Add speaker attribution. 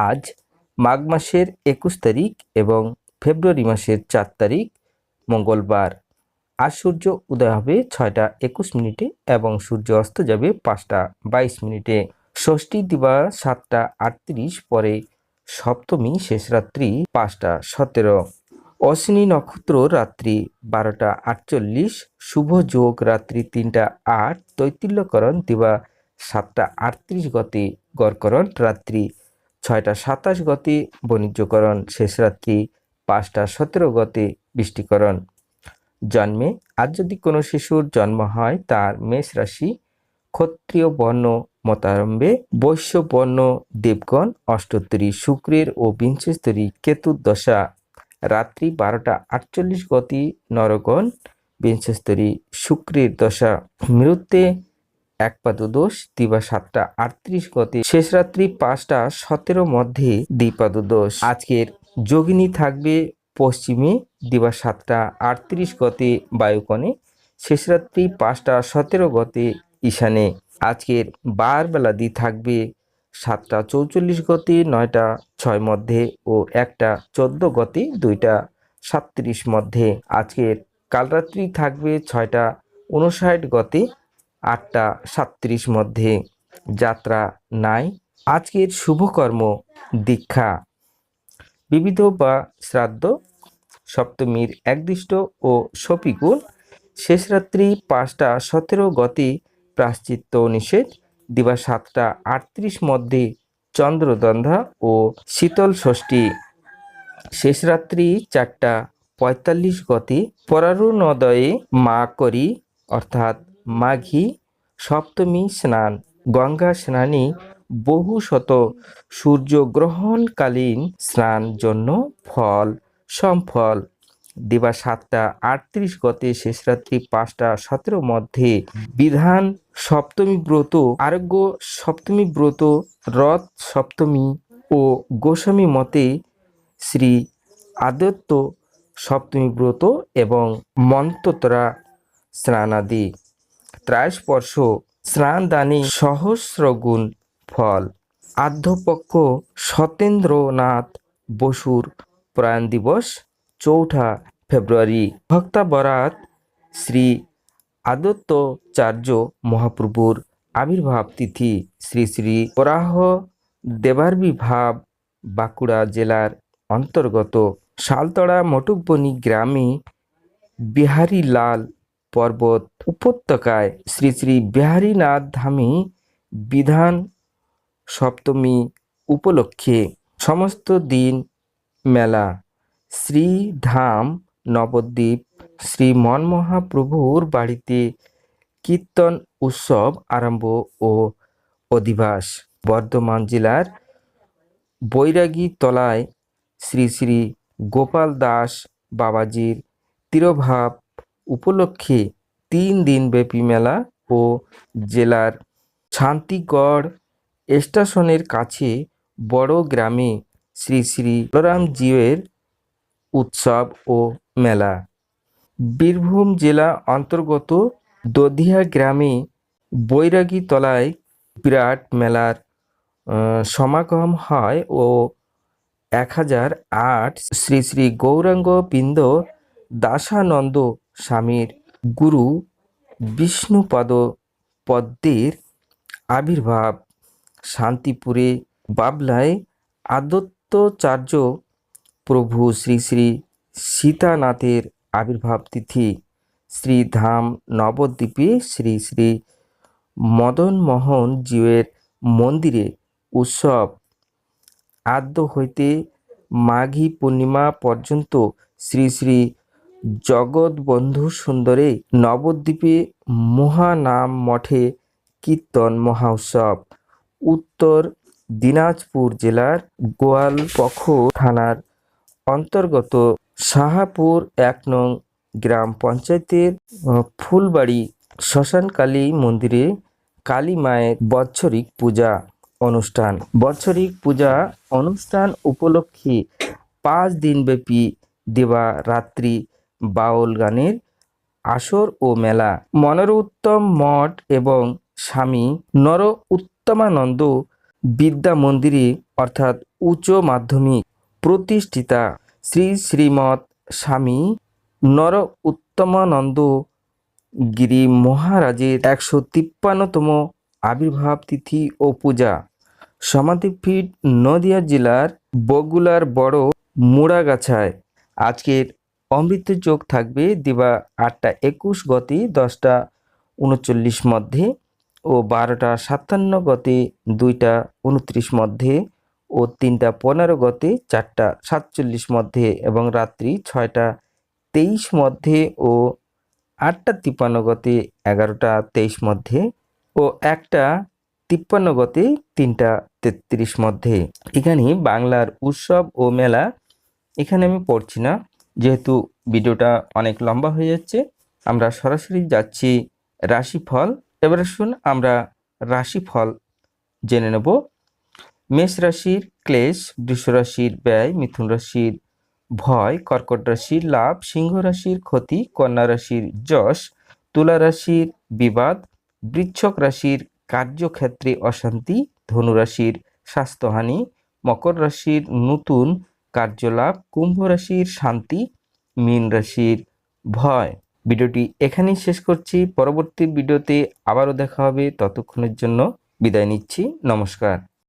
Speaker 1: আজ মাঘ মাসের একুশ তারিখ এবং ফেব্রুয়ারি মাসের চার তারিখ। মঙ্গলবার। আজ সূর্য উদয় হবে ছয়টা একুশ মিনিটে এবং সূর্য অস্ত যাবে পাঁচটা বাইশ মিনিটে। ষষ্ঠী দিবা সাতটা আটত্রিশ পরে সপ্তমী শেষ রাত্রি পাঁচটা সতেরো। অশ্বিনী নক্ষত্র রাত্রি বারোটা আটচল্লিশ। শুভ যোগ রাত্রি তিনটা আট। তৈতিল্যকরণ দিবা সাতটা আটত্রিশ গতে। গড়করণ রাত্রি ছয়টা সাতাশ গতি বাণিজ্যকরণ, শেষ রাত্রি পাঁচটা সতেরো গতি বৃষ্টিকরণ। জন্মে আজ যদি কোনো শিশুর জন্ম হয়, তার মেষ রাশি ক্ষত্রিয় বর্ণ মতারম্ভে বৈশ্য বর্ণ দেবগণ অষ্টোত্তরী শুক্রের ও বিংশস্তরী কেতুর দশা। রাত্রি বারোটা আটচল্লিশ গতি নরগণ বিংশস্তরী শুক্রের দশা। মৃত্যে এক পাদদোষ দিবা সাতটা আটত্রিশ গতি। শেষ রাত্রি পাঁচটা সতেরো মধ্যে দ্বিপাদদোষ আজকের যোগিনী থাকবে পশ্চিমে দিবা সাতটা আটত্রিশ গতে বায়ুকণে। শেষ রাত্রি পাঁচটা সতেরো গতে ঈশানে। আজকের বার বেলাদি থাকবে সাতটা চৌচল্লিশ গতি নয়টা ছয় মধ্যে ও একটা চোদ্দ গতি দুইটা সাতত্রিশ মধ্যে। আজকের কালরাত্রি থাকবে ছয়টা উনষাট গতে আটটা সাতত্রিশ মধ্যে যাত্রা নাই। আজকের শুভকর্ম দীক্ষা। বিবিধ বা শ্রাদ্ধ, সপ্তমীর একদিষ্ট ও সপিকুল। শেষ রাত্রি পাঁচটা সতেরো গতি প্রাশ্চিত্য নিষেধ। দিবা সাতটা আটত্রিশ মধ্যে চন্দ্রদন্ধা ও শীতল ষষ্ঠী। শেষ রাত্রি চারটা পঁয়তাল্লিশ গতি পরারুণোদয়ে মা করি, অর্থাৎ মাঘী, সপ্তমী স্নান, গঙ্গা স্নানী বহু শত সূর্যগ্রহণকালীন স্নান জন্য ফল, সম্ফল। দিবা সাতটা আটত্রিশ গতে শেষ রাত্রি পাঁচটা সতেরো মধ্যে বিধান সপ্তমী ব্রত, আরোগ্য সপ্তমী ব্রত, রথ সপ্তমী ও গোস্বামী মতে শ্রী আদত্ত সপ্তমী ব্রত এবং মন্ততরা স্নানাদি। ত্রায়স্পর্শ স্নানদানে সহস্র গুণ ফল। আধ্যপক্ষ সতেন্দ্রনাথ বসুর প্রয়াণ দিবস, চৌঠা ফেব্রুয়ারি। ভক্তা বরাত শ্রী আদত্তচার্য মহাপ্রভুর আবির্ভাব তিথি। শ্রী শ্রী বরাহ দেবার্বী ভাব বাঁকুড়া জেলার অন্তর্গত শালতড়া মটুকবনি গ্রামে বিহারীলাল পর্বত উপত্যকায় শ্রী শ্রী বিহারীনাথ ধামে বিধান সপ্তমী উপলক্ষে সমস্ত দিন মেলা। শ্রীধাম নবদ্বীপ শ্রী মনমহাপ্রভুর বাড়িতে কীর্তন উৎসব আরম্ভ ও অধিবাস। বর্ধমান জেলার বৈরাগী তলায় শ্রী শ্রী গোপাল দাস বাবাজির তিরোভাব উপলক্ষে তিন দিনব্যাপী মেলা ও জেলার শান্তিগড় স্টেশনের কাছে বড় গ্রামে শ্রী শ্রী বলরামজিউয়ের উৎসব ও মেলা। বীরভূম জেলা অন্তর্গত দধিয়া গ্রামে বৈরাগী তলায় বিরাট মেলার সমাগম হয় ও এক হাজার আট শ্রী শ্রী গৌরাঙ্গ বৃন্দ দাসানন্দ স্বামীর গুরু বিষ্ণুপদ পদ্মের আবির্ভাব। শান্তিপুরে বাবলায় আদত্তচার্য প্রভু শ্রী শ্রী সীতানাথের আবির্ভাব তিথি। শ্রীধাম নবদ্বীপে শ্রী শ্রী মদনমোহন জীবের মন্দিরে উৎসব। আদ্য হইতে মাঘী পূর্ণিমা পর্যন্ত শ্রী শ্রী জগৎবন্ধু সুন্দরে নবদ্বীপে মহানাম মঠে কীর্তন মহোৎসব উত্তর দিনাজপুর জেলার গোয়ালপখর থানার অন্তর্গত সাহাপুর এক নং গ্রাম পঞ্চায়েতের ফুলবাড়ি শ্মশানকালী মন্দিরে কালী মায়ের বৎসরিক পূজা অনুষ্ঠান। বৎসরিক পূজা অনুষ্ঠান উপলক্ষে পাঁচ দিনব্যাপী দেবা রাত্রি বাউল গানের আসর ও মেলা। মনোরুত্তম মঠ এবং স্বামী নর উত্তমানন্দ বিদ্যা মন্দিরে, অর্থাৎ উচ্চ মাধ্যমিক প্রতিষ্ঠিতা শ্রী শ্রীমৎ স্বামী নর উত্তমানন্দ গিরি মহারাজের একশো তিপ্পান্নতম আবির্ভাব তিথি ও পূজা। সমাধিপীঠ নদিয়া জেলার বগুলার বড় মুড়াগাছায়। আজকের অমৃত যোগ থাকবে দিবা আটটা একুশ গতি, দশটা উনচল্লিশ মধ্যে ও বারোটা সাতান্ন গতি, দুইটা উনত্রিশ মধ্যে ও তিনটা পনেরো গতি, চারটা সাতচল্লিশ মধ্যে এবং রাত্রি ছয়টা তেইশ মধ্যে ও আটটা তিপ্পান্ন গতি, এগারোটা তেইশ মধ্যে ও একটা তিপ্পান্ন গতি, তিনটা তেত্রিশ মধ্যে। এখানে বাংলার উৎসব ও মেলা এখানে আমি পড়ছি না। যেহেতু ভিডিওটা অনেক লম্বা হয়ে যাচ্ছে, আমরা সরাসরি যাচ্ছি রাশিফল। এবারে শুন আমরা রাশিফল জেনে নেব। মেষ রাশির ক্লেশ, বৃষ রাশির ব্যয়, মিথুন রাশির ভয়, কর্কট রাশির লাভ, সিংহ রাশির ক্ষতি, কন্যা রাশির যশ, তুলা রাশির বিবাদ, বৃচ্ছক রাশির কার্যক্ষেত্রে অশান্তি, ধনু রাশির স্বাস্থ্যহানি, মকর রাশির নতুন কার্যলাভ, কুম্ভ রাশির শান্তি, মীন রাশির ভয়। ভিডিওটি এখানেই শেষ করছি। পরবর্তী ভিডিওতে আবারও দেখা হবে। ততক্ষণের জন্য বিদায় নিচ্ছি। নমস্কার।